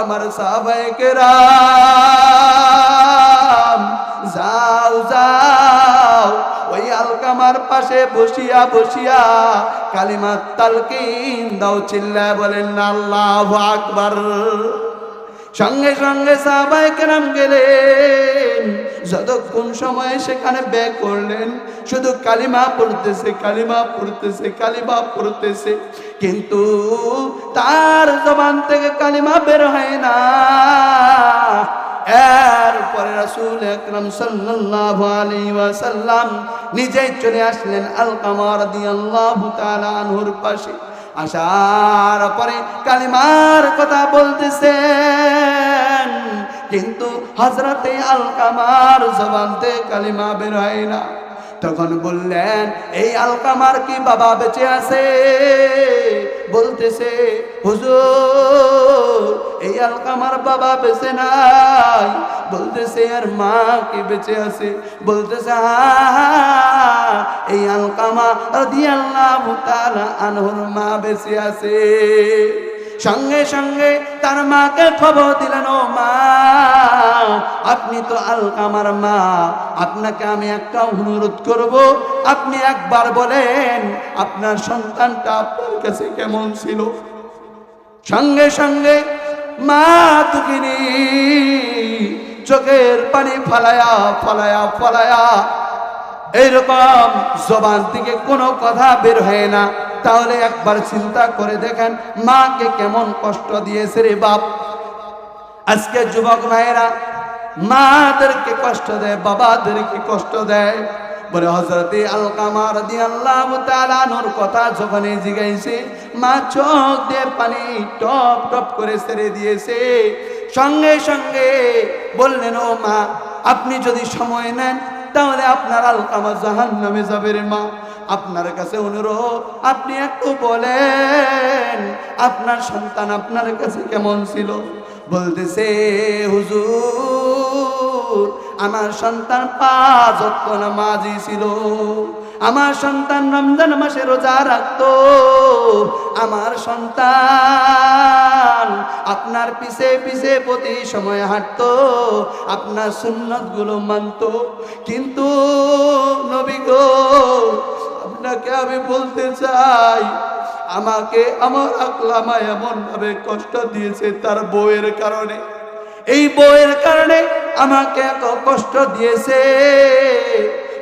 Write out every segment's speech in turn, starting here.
আমার সাহাবাহিকেরা যাও যাও, ওই আলকামার পাশে বসিয়া বসিয়া কালিমার তালকিন দাও চিল্লা বলেন, আল্লাহ আকবার। সঙ্গে সঙ্গে সাহাবাই কেরাম গেলেন। যতক্ষণ সময় সেখানে ব্যয় করলেন, শুধু কালিমা পড়তেছে কালিমা পড়তেছে কালিমা পড়তেছে। কিন্তু তার জবান থেকে কালিমা বের হয় না। এরপরে রাসূল আকরাম সাল্লাল্লাহু আলাইহি ওয়াসাল্লাম নিজেই চলে আসলেন আলকামা রাদিয়াল্লাহু তাআলা আনহুর পাশে। আসার পরে কালিমার কথা বলতেছেন। কিন্তু হজরতে আলকামার জবানতে কালিমা বের হয় না। তখন বললেন, এই আলকামার কি বাবা বেঁচে আছে? বলতেছে, হুজুর, এই আলকামার বাবা বেঁচে নাই। বলতেছে আর মা কি বেঁচে আছে? বলতেছে হ্যাঁ এই আলকামা রাদিয়াল্লাহু তাআলা আনহুর মা বেঁচে আছে। সঙ্গে সঙ্গে তার মাকে খবর দিলেন, ও মা, আপনি তো আলকামার মা, আপনাকে আমি একটা অনুরোধ করব। আপনি একবার বলেন, আপনার সন্তানটা আপনার কাছে কেমন ছিল? সঙ্গে সঙ্গে মা দুঃখিনী চোখের পানি ফালায়া ফালায়া ফালায়া এইরকম জবান থেকে কোনো কথা বের হয় না। তাহলে একবার চিন্তা করে দেখেন, মাকে কেমন কষ্ট দিয়েছে রে বাপ। আজকে যুবক ভাইয়েরা, মাদেরকে কষ্ট দেয়, বাবাদেরকে কষ্ট দেয়। বলে হজরতে আলকামা রাদি আল্লাহ তালানোর কথা যখন জিগাইছে মা চোখ দিয়ে পানি টপ টপ করে ছেড়ে দিয়েছে। সঙ্গে সঙ্গে বললেন, ও মা, আপনি যদি সময় নেন তাহলে আপনার আলকামা জাহান নামে যাবে রে মা। আপনার কাছে অনুরোধ, আপনি একটু বলেন, আপনার সন্তান আপনার কাছে কেমন ছিল? বলতেছে, হুজুর, আমার সন্তান পাঁচ নামাজি ছিল। আমার সন্তান রমজান মাসে রোজা রাখতো। আমার সন্তান আপনার পিছে পিছে প্রতি সময় হাঁটতো, আপনার সুন্নতগুলো মানতো। কিন্তু নবী গো, আপনাকে আমি বলতে চাই, আমাকে আমার আকলামা এমন ভাবে কষ্ট দিয়েছে তার বউয়ের কারণে। এই বউয়ের কারণে আমাকে এত কষ্ট দিয়েছে।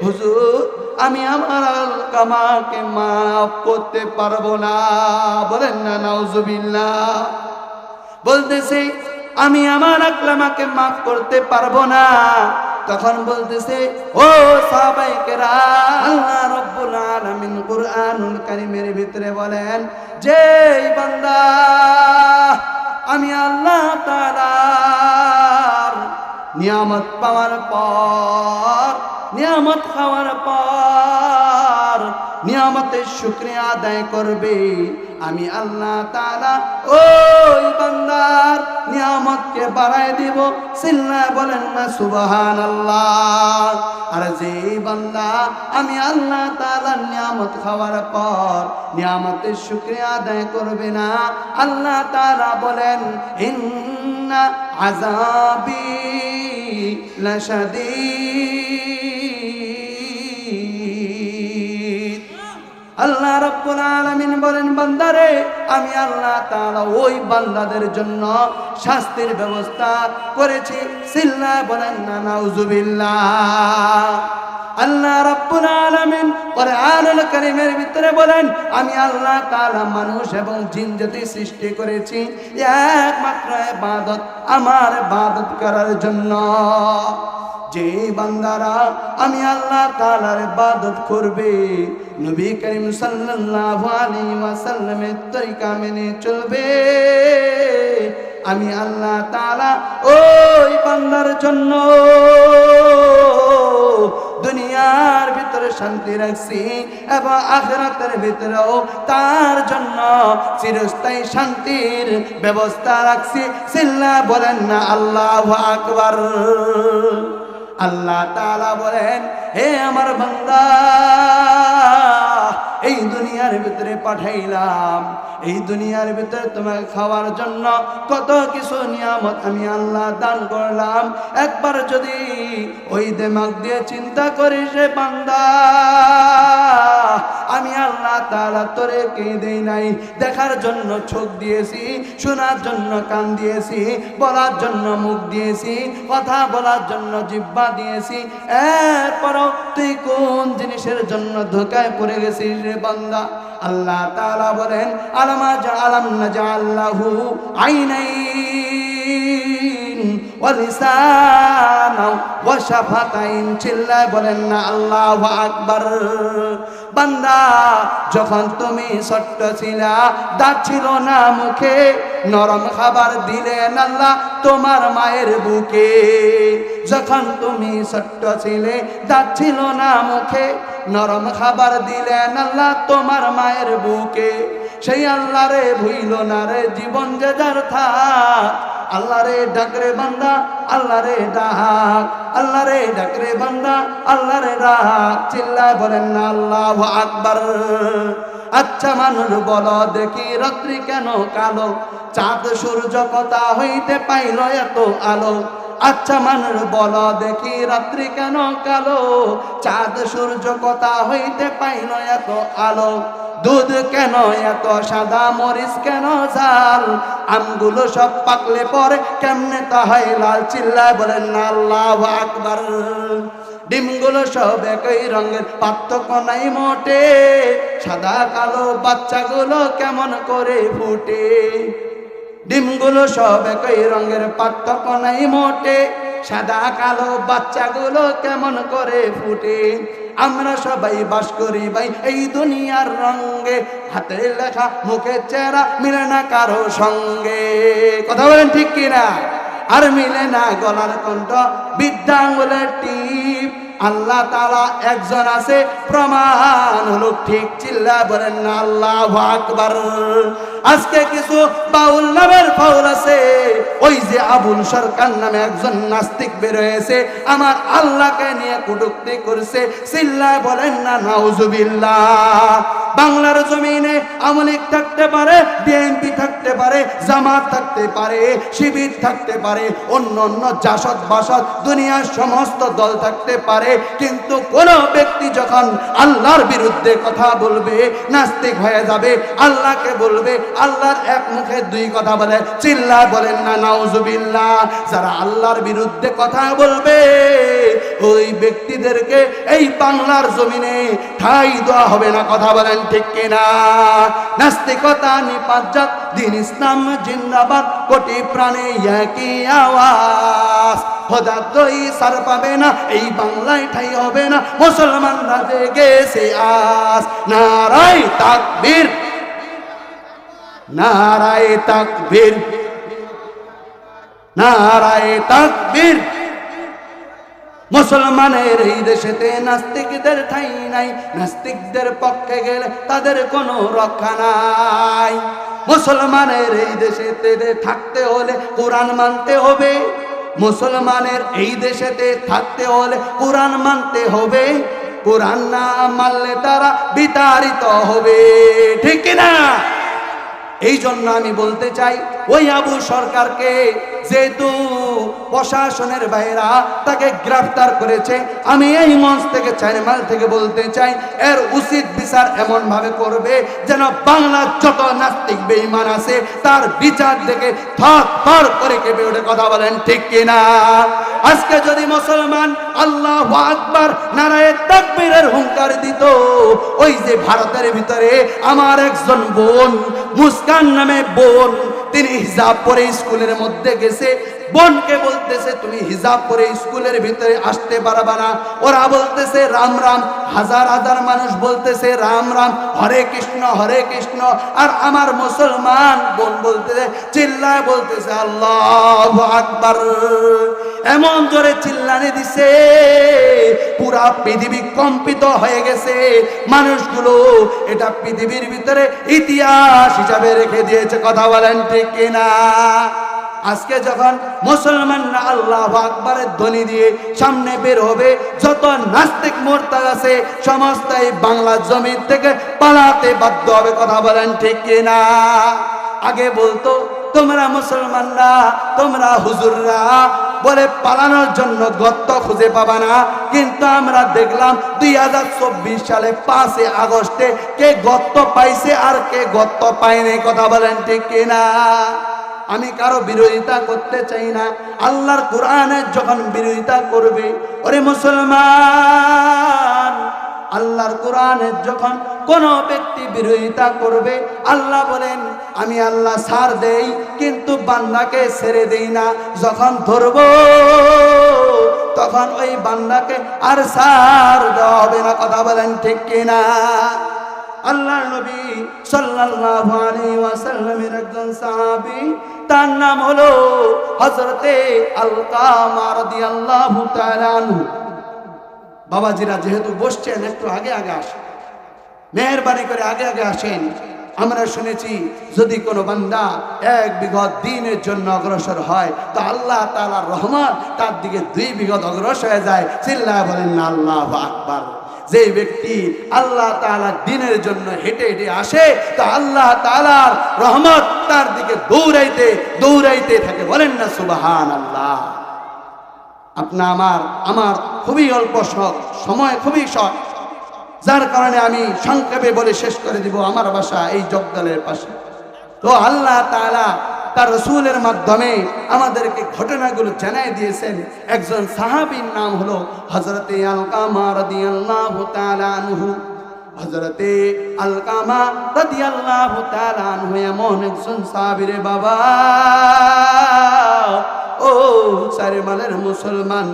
হুজুর, আমি আমার আলকামাকে মাফ করতে পারব না। বলেন না, নাউজুবিল্লাহ। বলতেছে, আমি আমার আকলামাকে মাফ করতে পারব না। তখন বলতেছে, ও সাহাবাইকেরা আল্লাহ রব্বুল আলামিন কুরআনুল কারীমের ভিতরে বলেন যে বান্দা, আমি আল্লাহ তাআলার নিয়ামত পাওয়ার পর নিয়ামত খাওয়ার পর নিয়ামতের শুক্রিয়া আদায় করবে। আমি আল্লাহ তাআলা ওই বান্দার নিয়ামতকে বাড়ায় দিব। সিল্লা বলেন না সুবহান আল্লাহ আর যে বান্দা, আমি আল্লাহ তাআলার নিয়ামত খাওয়ার পর নিয়ামতের শুক্রিয়া আদায় করবে না। আল্লাহ তাআলা বলেন, ইন্না আযাবি লাশাদীদ। আল্লাহ রব্বুল আলামিন বলেন, বান্দারে, আমি আল্লাহ তাআলা ওই বান্দাদের জন্য শাস্তির ব্যবস্থা করেছি। সিল্লা বলেন, না, নাউজুবিল্লাহ। আল্লাহ রাব্বুল আলামিন কোরআনুল কারীমের ভিতরে বলেন, আমি আল্লাহ তাআলা মানুষ এবং জিন জাতি সৃষ্টি করেছি। একমাত্র ইবাদত, আমার ইবাদত করার জন্য। যে বান্দারা আমি আল্লাহ তাআলার ইবাদত করবে, নবী করিম সাল্লাল্লাহু আলাইহি তরিকা মেনে চলবে। আমি আল্লাহ তাআলা ওই বান্দার জন্য দুনিয়ার ভিতরে শান্তি রাখছি, এবং আখেরাতের ভিতরেও তার জন্য চিরস্থায়ী শান্তির ব্যবস্থা রাখছি। সিল্লা বলেন না, আল্লাহ আকবার। আল্লাহ তালা বলেন হে আমার বান্দা এই দুনিয়ার ভিতরে পাঠাইলাম। এই দুনিয়ার ভিতরে তোমাকে খাওয়ার জন্য কত কিছু নিয়ামত আমি আল্লাহ দান করলাম। একবার যদি ওই দেমাগ দিয়ে চিন্তা করিস রে বান্দা, আমি আল্লাহ তাআলা তোরে কে দেই নাই? দেখার জন্য চোখ দিয়েছি, শোনার জন্য কান দিয়েছি, বলার জন্য মুখ দিয়েছি, কথা বলার জন্য জিব্বা দিয়েছি। এরপরও তুই কোন জিনিসের জন্য ধোকায় পড়ে গেছিস রে বান্দা। আল্লাহ তাআলা বলেন, আলামা জাআলাম না জাআল্লাহু আইনাইন ওয়ালিসানা ওয়াশাফাতাইন চিল্লায় বলেন না, আল্লাহু বান্দা, যখন তুমি না মুখে, নরম খাবার দিলেন আল্লাহ তোমার মায়ের বুকে। যখন তুমি ছোট্ট ছিলে দাঁত ছিল না মুখে। নরম খাবার দিলেন আল্লাহ তোমার মায়ের বুকে। সেই আল্লাহ রে ভুইল না রে জীবন যে যার থাক। আল্লাহ রে ডাকরে বান্দা, আল্লাহ রে ডাক। আল্লাহ রে ডাকরে বান্দা, আল্লাহ রে ডাক। চিল্লায় বলেন আল্লাহ আকবার। আচ্ছা মানুষ বল, দেখি রাত্রি কেন কালো? চাঁদ সূর্য কথা হইতে পাইল এত আলো। আচ্ছা মানুষ বল, দেখি রাত্রি কেন কালো? চাঁদ সূর্য কথা হইতে পাইল এত আলো। দুধ কেন এত সাদা, মরিচ কেন জাল আমগুলো সব পাকলে পরে কেমনে তা হয়? লাল চিল্লায় বলেন, আল্লাহ আকবার। ডিমগুলো সব একই রঙের। পার্থক্য নাই মোটে। সাদা, কালো বাচ্চাগুলো কেমন করে ফুটে? ডিমগুলো সব একই রঙের, পার্থক্য নাই মোটে। সাদা, কালো বাচ্চাগুলো কেমন করে ফুটে? আমরা সবাই বাস করি ভাই এই দুনিয়ার রঙে। হাতে লেখা, মুখে চেহারা মিলে না কারও সঙ্গে। কথা বলেন ঠিক কিনা? আর মিলে না গলার কণ্ঠ বিদ্যাঙ্গুলের টিপ। আল্লাহ তালা একজন আছে, প্রমাণ হলো ঠিক চিল্লা বলেন না, আল্লাহ আকবর। আজকে কিছু বাউল নামের ফাউল আছে, ওই যে আবুল সরকার নামে একজন নাস্তিক বেরোয়েছে, আমার আল্লাহকে নিয়ে কুটুক্তি করছে চিল্লা বলেন না, নাউজুবিল্লাহ। বাংলার জমিনে আমলিক থাকতে পারে, বিএনপি থাকতে পারে, জামাত থাকতে পারে, শিবির থাকতে পারে, অন্য অন্য জাসদ বাসদ, দুনিয়ার সমস্ত দল থাকতে পারে। কিন্তু কোন ব্যক্তি যখন আল্লাহর বিরুদ্ধে কথা বলবে, নাস্তিক হয়ে যাবে, আল্লাহকে বলবে, আল্লাহর এক মুখে দুই কথা বলে, চিল্লা বলেন না, নাউজুবিল্লাহ, যারা আল্লাহর বিরুদ্ধে কথা বলবে, ওই ব্যক্তিদেরকে এই বাংলার জমিনে ঠাই দেওয়া হবে না, কথা বলেন কিনা? নাস্তিকতা নিপাজ্জাত, দিন ইসলাম জিন্দাবাদ, কোটি প্রাণে একই আওয়াজ। হদাদ্দই সার পাবে না, এই বাংলায় ঠাই হবে না, মুসলমানরা জেগেছে আজ। নারাই তাকবীর। নারায় তাকবীর। নারায় তাকবীর। মুসলমানের এই দেশেতে নাস্তিকদের ঠাই নাই। নাস্তিকদের পক্ষে গেলে তাদের কোনো রক্ষা নাই। মুসলমানের এই দেশেতে থাকতে হলে কোরআন মানতে হবে। মুসলমানের এই দেশেতে থাকতে হলে কোরআন মানতে হবে। কোরআন না মানলে তারা বিতাড়িত হবে। ঠিক না এই জন্য আমি বলতে চাই ওই আবু সরকারকে যেহেতু প্রশাসনের বাইরা তাকে গ্রেফতার করেছে, আমি এই মঞ্চ থেকে চাইরমাল থেকে বলতে চাই, এর উচিত বিচার এমন ভাবে করবে যেন বাংলার যত নাস্তিক বেঈমান আছে তার বিচার দেখে থর থর করে কেঁপে উঠে কথা বলেন ঠিক কিনা? আজকে যদি মুসলমান আল্লাহ আকবার নারায় তাকবীরের হুঙ্কার দিত, ওই যে ভারতের ভিতরে আমার একজন বোন, মুস্কান নামে বোন তিনি হিজাব পরে স্কুলের মধ্যে গেছে। বোনকে বলতেছে, তুমি হিজাব পরে স্কুলের ভিতরে আসতে পারবা না। ওরা বলতেছে, রাম রাম। হাজার হাজার মানুষ বলতেছে, রাম রাম, হরে কৃষ্ণ হরে কৃষ্ণ। আর আমার মুসলমান বোন বলতেছে, চিল্লায় বলতেছে, আল্লাহ আকবার। এমন জোরে চিল্লানি দিছে, পুরা পৃথিবী কম্পিত হয়ে গেছে। মানুষগুলো এটা পৃথিবীর ভিতরে ইতিহাস হিসাবে রেখে দিয়েছে, কথা বলেন ঠিক কিনা? আজকে যখন মুসলমানরা আল্লাহ আকবরের ধ্বনি দিয়ে সামনে বের হবে, যত নাস্তিক মোর্তাদ আছে, সমস্ত এই বাংলা জমি থেকে পালাতে বাধ্য হবে, কথা বলেন ঠিক কিনা? আগে বলতো, তোমরা মুসলমানরা, তোমরা হুজুররা, বলে পালানোর জন্য গত্ত খুঁজে পাবা না। কিন্তু আমরা দেখলাম দুই হাজার চব্বিশ সালে পাঁচই আগস্টে কে গত্ত পাইছে আর কে গত্ত পায়নি, কথা বলেন ঠিক কিনা? আমি কারও বিরোধিতা করতে চাই না। আল্লাহর কোরআনের যখন বিরোধিতা করবে, ওরে মুসলমান, আল্লাহর কোরআনের যখন কোন ব্যক্তি বিরোধিতা করবে, আল্লাহ বলেন, আমি আল্লাহ সার দেই, কিন্তু বান্দাকে ছেড়ে দেই না। যখন ধরব, তখন ওই বান্দাকে আর সার দেওয়া হবে না। কথা বলেন ঠিক কিনা? আল্লাহর নবী সাল্লাল্লাহু আলাইহি ওয়াসাল্লামের একজন সাহাবী, তার নাম হলো হযরতে আলকামা রাদিয়াল্লাহু তাআলা আনহু। বাবাজিরা যেহেতু বসছেন, একটু আগে আগে আসেন। মেহরবানি করে আগে আগে আসেন। আমরা শুনেছি যদি কোনো বান্দা এক বিঘত দিনের জন্য অগ্রসর হয়, তো আল্লাহ তাআলার রহমত তার দিকে দুই বিঘত অগ্রসর হয়ে যায়। চিল্লা বলেন না আল্লাহ আকবার। যে ব্যক্তি আল্লাহ তাআলার দিনের জন্য হেঁটে হেঁটে আসে, তো আল্লাহ তাআলার রহমত তার দিকে দৌড়াইতে দৌড়াইতে থাকে। বলেন না সুবাহান আল্লাহ আপনা আমার আমার খুবই অল্প শখ, সময় খুবই শখ। যার কারণে আমি সংক্ষেপে বলে শেষ করে দিব আমার বাসা এই জগদলের পাশে। তো আল্লাহ তাআলা তার রসুলের মাধ্যমে আমাদেরকে ঘটনাগুলো জানাই দিয়েছেন। একজন সাহাবীর নাম হলো হজরতে আলকামা তাআলা আনহু। হজরতে আলকামা রাদিয়াল্লাহু তাআলা আনহু এমন একজন সাহাবীরে বাবা, ও চারে মালের মুসলমান,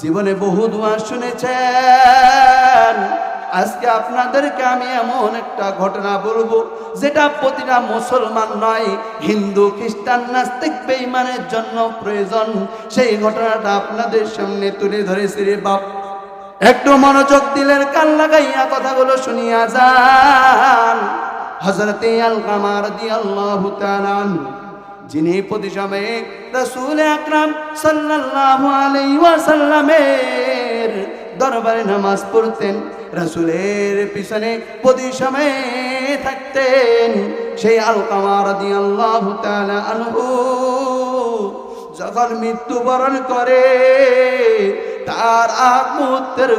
জীবনে বহু দোয়া শুনেছেন। আজকে আপনাদেরকে আমি এমন একটা ঘটনা বলব, যেটা প্রতিটা মুসলমান নয়, হিন্দু, খ্রিস্টান, নাস্তিক বেইমানের জন্য প্রয়োজন। সেই ঘটনাটা আপনাদের সামনে তুলে ধরেছি রে বাপ। একটু মনোযোগ দিলেন, কান লাগাইয়া কথাগুলো শুনিয়া যান। হজরতে আল কামার দি আল্লাহ যিনি প্রতি সময়ে রসুল আকরাম সাল্লাল্লাহু আলাইহি ওয়াসাল্লামের দরবারে নামাজ পড়তেন, রসুলের পিছনে প্রতি সময়ে থাকতেন। সেই আল কামার দি আল্লাহ আনহু যখন মৃত্যুবরণ করে, তার আগ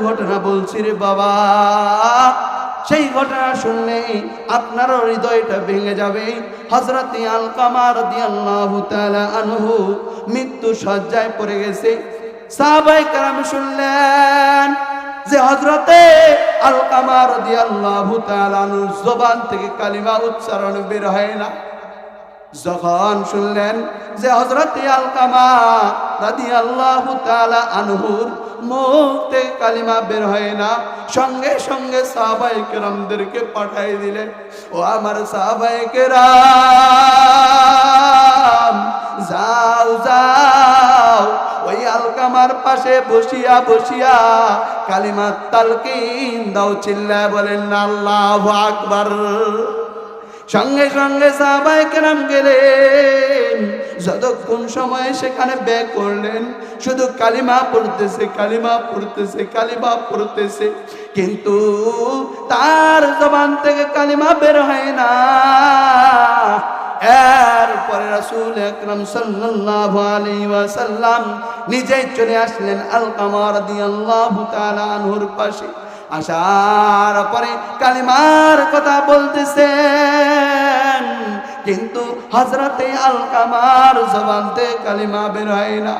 ঘটনা বলছি রে বাবা। সেই ঘটনা শুনলে আপনারও হৃদয়টা ভেঙে যাবে। হজরত আল কামার দিয়াল্লাহু তাআলা আনহু মৃত্যু সজ্জায় পড়ে গেছে। সাহাবাই কারাম শুনলেন যে হজরতে আল কামার দিয়াল্লাহু তাআলা আনহুর জবান থেকে কালিমা উচ্চারণ বের হয় না। যখন শুনলেন যে হজরত আলকামা রাদি আল্লাহ আনহুর মুখ কালিমা বের হয় না, সঙ্গে সঙ্গে সাহাবাই কেরামদেরকে পাঠাই দিলেন ও আমার সাহাবাই কেরাম, যাও যাও ওই আলকামার পাশে বসিয়া বসিয়া কালিমা তালকিন দাও, চিল্লায় বলেন, আল্লাহ আকবার। সঙ্গে সঙ্গে সাহাবাই কেরাম গেলেন। যতক্ষণ সময় সেখানে ব্যয় করলেন, শুধু কালিমা পড়তেছে কালিমা পড়তেছে কালিমা পড়তেছে। কিন্তু তার জবান থেকে কালিমা বের হয় না। এরপরে রাসুল আকরাম সাল্লাল্লাহু আলাইহি ওয়াসাল্লাম নিজেই চলে আসলেন আলকামা রাদিয়াল্লাহু তাআলা আনহুর পাশে। আসার পরে কালিমার কথা বলতেছেন, কিন্তু হজরতে আলকামার জবানতে কালিমা বের হয় না।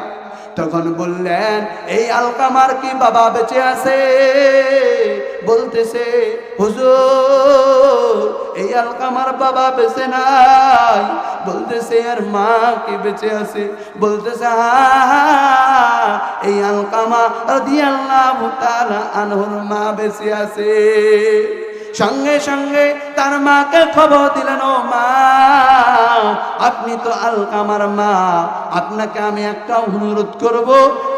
তখন বললেন, এই আলকামার কি বাবা বেঁচে আছে? বলতেছে, হুজুর, এই আলকামার বাবা বেঁচে নাই। বলতেছে, আর মা কি বেঁচে আছে? বলতেছে এই আলকামা রাদিয়াল্লাহু তাআলা আনহুর মা বেঁচে আছে। সঙ্গে সঙ্গে তার মাকে খবর দিলেন, ও মা, আপনি তো আলকামার মা, আপনাকে আমি একটা অনুরোধ করব।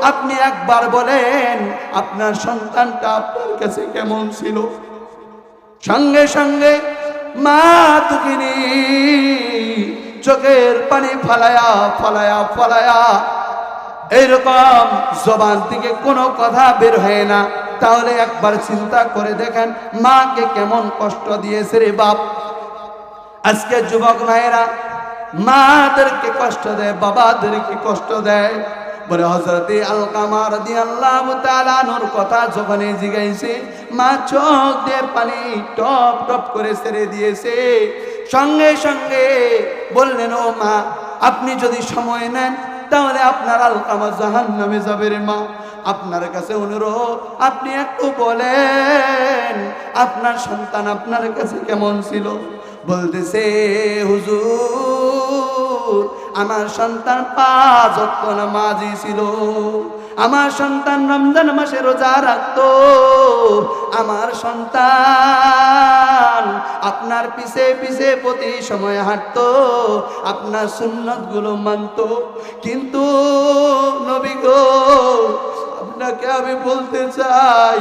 আপনি একবার বলেন, আপনার সন্তানটা আপনার কাছে কেমন ছিল? সঙ্গে সঙ্গে মা দুঃখিনী চোখের পানি ফালায়া ফালায়া ফালায়া এইরকম জবান থেকে কোনো কথা বের হয় না। তাহলে একবার চিন্তা করে দেখেন মাকে কেমন কষ্ট দিয়েছে রে বাপ। আজকে যুবক ভাইয়েরা, মাদেরকে কষ্ট দেয়, বাবাদেরকে কষ্ট দেয়। বলে হজরতে আলকামা রাদি আল্লাহ তালানোর কথা যখন জিগাইছে মা চোখ দিয়ে পানি টপ টপ করে ছেড়ে দিয়েছে। সঙ্গে সঙ্গে বললেন, ও মা, আপনি যদি সময় নেন তাহলে আপনার আলকামা জাহান নামে যাবে রে মা। আপনার কাছে অনুরোধ, আপনি একটু বলেন, আপনার সন্তান আপনার কাছে কেমন ছিল? বলতেছে, হুজুর, আমার সন্তান পাঁচ অক্ট নামাজি ছিল। আমার সন্তান রমজান মাসে রোজা রাখতো। আমার সন্তান আপনার পিছে পিছে প্রতি সময় হাঁটতো, আপনার সুন্নতগুলো মানত। কিন্তু নবী গো, আপনাকে আমি বলতে চাই,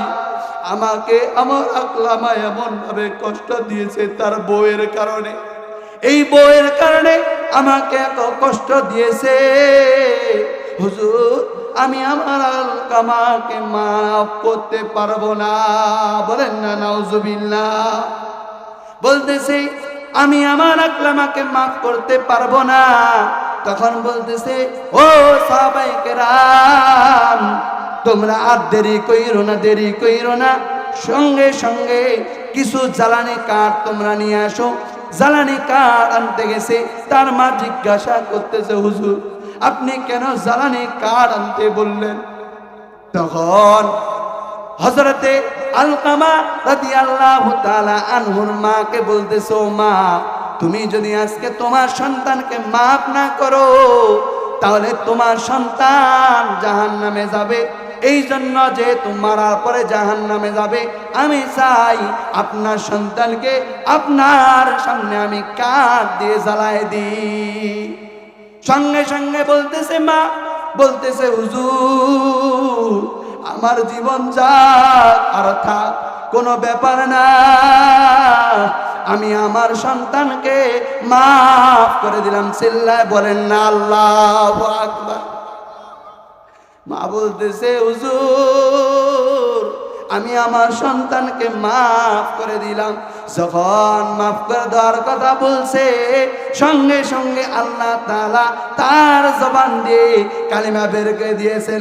আমাকে আমার আকলামা এমন ভাবে কষ্ট দিয়েছে তার বউয়ের কারণে। এই বউয়ের কারণে আমাকে এত কষ্ট দিয়েছে। হুজুর, আমি আমার আলকামাকে মাফ করতে পারব না। বলেন না, নাউজুবিল্লাহ। বলতেছে, আমি আমার আকলামাকে মাফ করতে পারব না। তখন বলতেছে, ও সাহাবাইকে রাম তোমরা আর দেরি কইরো না, দেরি কইরো না। সঙ্গে সঙ্গে কিছু জ্বালানি কাঠ তোমরা নিয়ে আসো। জ্বালানি কাঠ আনতে গেছে, তার মা জিজ্ঞাসা করতেছে, হুজুর, আপনি কেন জ্বালানি কাঠ আনতে বললেন? তখন হজরতে আলকামা রাদি আল্লাহ তালা আনহুর মাকে বলতেছো মা, তুমি যদি আজকে তোমার সন্তানকে মাফ না করো, তাহলে তোমার সন্তান জাহান নামে যাবে। এই জন্য যেহেতু মারার পরে জাহান নামে যাবে, আমি চাই আপনার সন্তানকে আপনার সামনে আমি কাঠ দিয়ে জ্বালায় দিই। সঙ্গে সঙ্গে বলতেছে মা, বলতেছে, হুজুর আমার জীবন যাক আর থাক কোনো ব্যাপার না। আমি আমার সন্তানকে মাফ করে দিলাম, চিল্লায় বলেন না, আল্লাহ আকবার। মা বলতেছে, হুজুর, আমি আমার সন্তানকে মাফ করে দিলাম। যখন মাফ করে দেওয়ার কথা বলছে সঙ্গে সঙ্গে আল্লাহ তালা তার জবান দিয়ে কালিমা বের করে দিয়েছে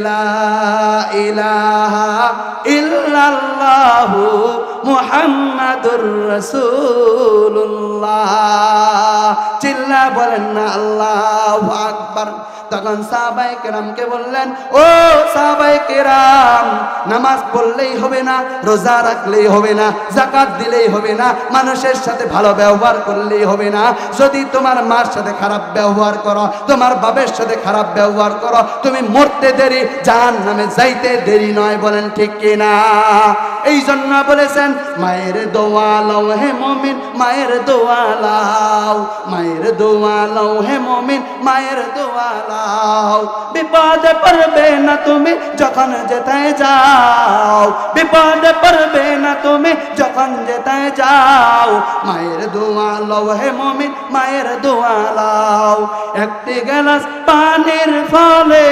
চিল্লা বলেন না, আল্লাহু আকবার। তখন সাহাবাই কেরামকে বললেন, ও সাহাবাই কেরাম, নামাজ পড়লেই হবে না, রোজা রাখলেই হবে না জাকাত দিলেই হবে না, মানুষের সাথে ভালো ব্যবহার করলেই হবে না। যদি তোমার মার সাথে খারাপ ব্যবহার করো, তোমার বাবের সাথে খারাপ ব্যবহার করো, তুমি মরতে দেরি জাহান নামে যাইতে দেরি নয় বলেন ঠিক কিনা? এই জন্য বলেছেন, মায়ের দোয়ালাও হে মমিন, মায়ের দোয়ালাও মায়ের দোয়ালাও হে মমিন, মায়ের দোয়ালাও বিপদে পড়বে না তুমি যখন যেতায় যাও, বিপদে পড়বে না তুমি যখন যেতায় যাও। মায়ের দোয়ালাও হে মমিন, মায়ের দোয়ালাও, একটি গ্লাস পানির ফলে।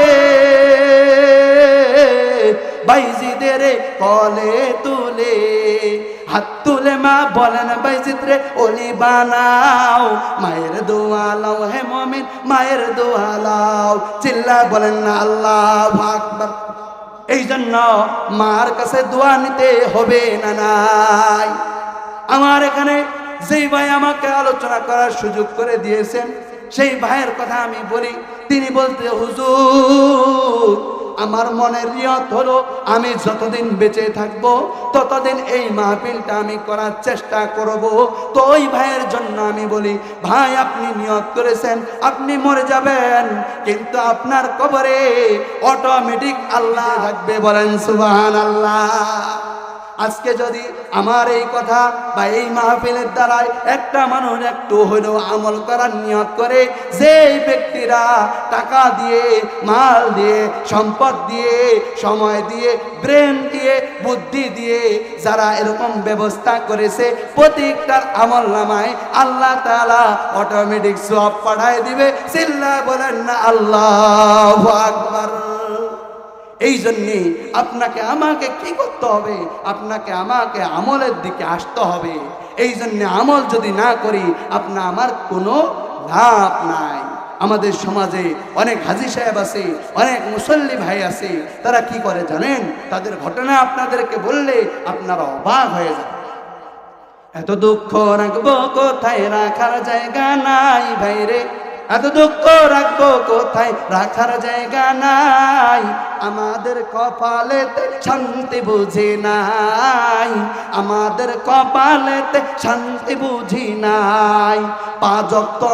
বাইজিদের কলে তুলে, হাত তুলে মা বলেন, বাইজিদ রে ওলি বানাও, মায়ের দোয়ালাও, হে মমিন, মায়ের দোয়ালাও। চিল্লা বলেন না আল্লাহ আকবার। এই জন্য মার কাছে দোয়া নিতে হবে না নাই? আমার এখানে যেই ভাই আমাকে আলোচনা করার সুযোগ করে দিয়েছেন, সেই ভাইয়ের কথা আমি বলি। তিনি বলতে, হুজুর, আমার মনের নিয়ত হলো আমি যতদিন বেঁচে থাকব, ততদিন এই মাহফিলটা আমি করার চেষ্টা করব। তো ওই ভাইয়ের জন্য আমি বলি, ভাই, আপনি নিয়ত করেছেন, আপনি মরে যাবেন, কিন্তু আপনার কবরে অটোমেটিক আল্লাহ থাকবে। বলেন সুবাহান আল্লাহ আজকে যদি আমার এই কথা বা এই মাহফিলের দ্বারাই একটা মানুষ একটু হলেও আমল করার নিয়ত করে যে ব্যক্তিরা টাকা দিয়ে, মাল দিয়ে, সম্পদ দিয়ে, সময় দিয়ে, ব্রেন দিয়ে, বুদ্ধি দিয়ে যারা এরকম ব্যবস্থা করেছে, প্রত্যেকটার আমল নামায় আল্লাহ তাআলা অটোমেটিক সব পাঠায় দিবে। চিল্লা বলেন না, আল্লাহ আকবার। এই জন্যে আপনাকে, আমাকে কি করতে হবে? আপনাকে, আমাকে আমলের দিকে আসতে হবে। এই জন্যে আমল যদি না করি, আপনা, আমার কোনো লাভ নাই। আমাদের সমাজে অনেক হাজি সাহেব আছে, অনেক মুসল্লি ভাই আছে, তারা কি করে জানেন? তাদের ঘটনা আপনাদেরকে বললে আপনারা অবাক হয়ে যাবে এত দুঃখ রাখব কোথায়? রাখার জায়গা নাই ভাইরে। এত দুঃখ রাখব কোথায়? রাখার জায়গা নাই। আমাদের কপালেতে শান্তি বুঝি নাই। আমাদের কপালেতে শান্তি বুঝি নাই। পাঁচ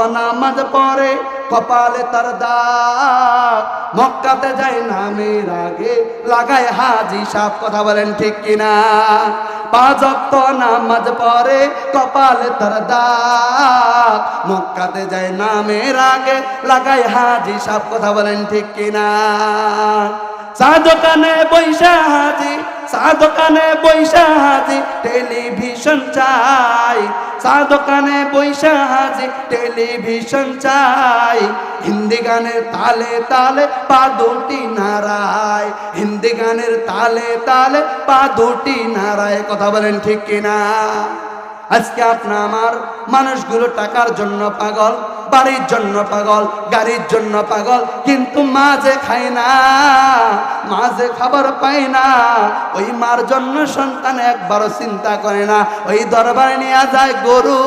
নামাজ পড়ে কপালে তার দাগ। মক্কাতে যায় নামের আগে। লাগায় হাজি সাপ, কথা বলেন ঠিক কিনা? পাঁচ নামাজ পরে কপালে তার দাগ। মক্কাতে যায় নামের আগে। লাগায় হাজি সাপ, কথা বলেন ঠিক কিনা? চা দোকানে বৈশা হাজি, চা দোকানে বৈশা হাজি, টেলিভিশন চাই। চা দোকানে বৈশা হাজি, টেলিভিশন চাই। হিন্দি গানের তালে তালে পা দুটি নারায় হিন্দি গানের তালে তালে পা দুটি নারায় কথা বলেন ঠিক কিনা? আজকে আপনার আমার মানুষগুলো টাকার জন্য পাগল, বাড়ির জন্য পাগল, গাড়ির জন্য পাগল, কিন্তু মাঝে খায় না মাঝে খাবার পায় না, ওই মার জন্য সন্তান একবারও চিন্তা করে না, ওই দরবারে নিয়ে যায় গরু।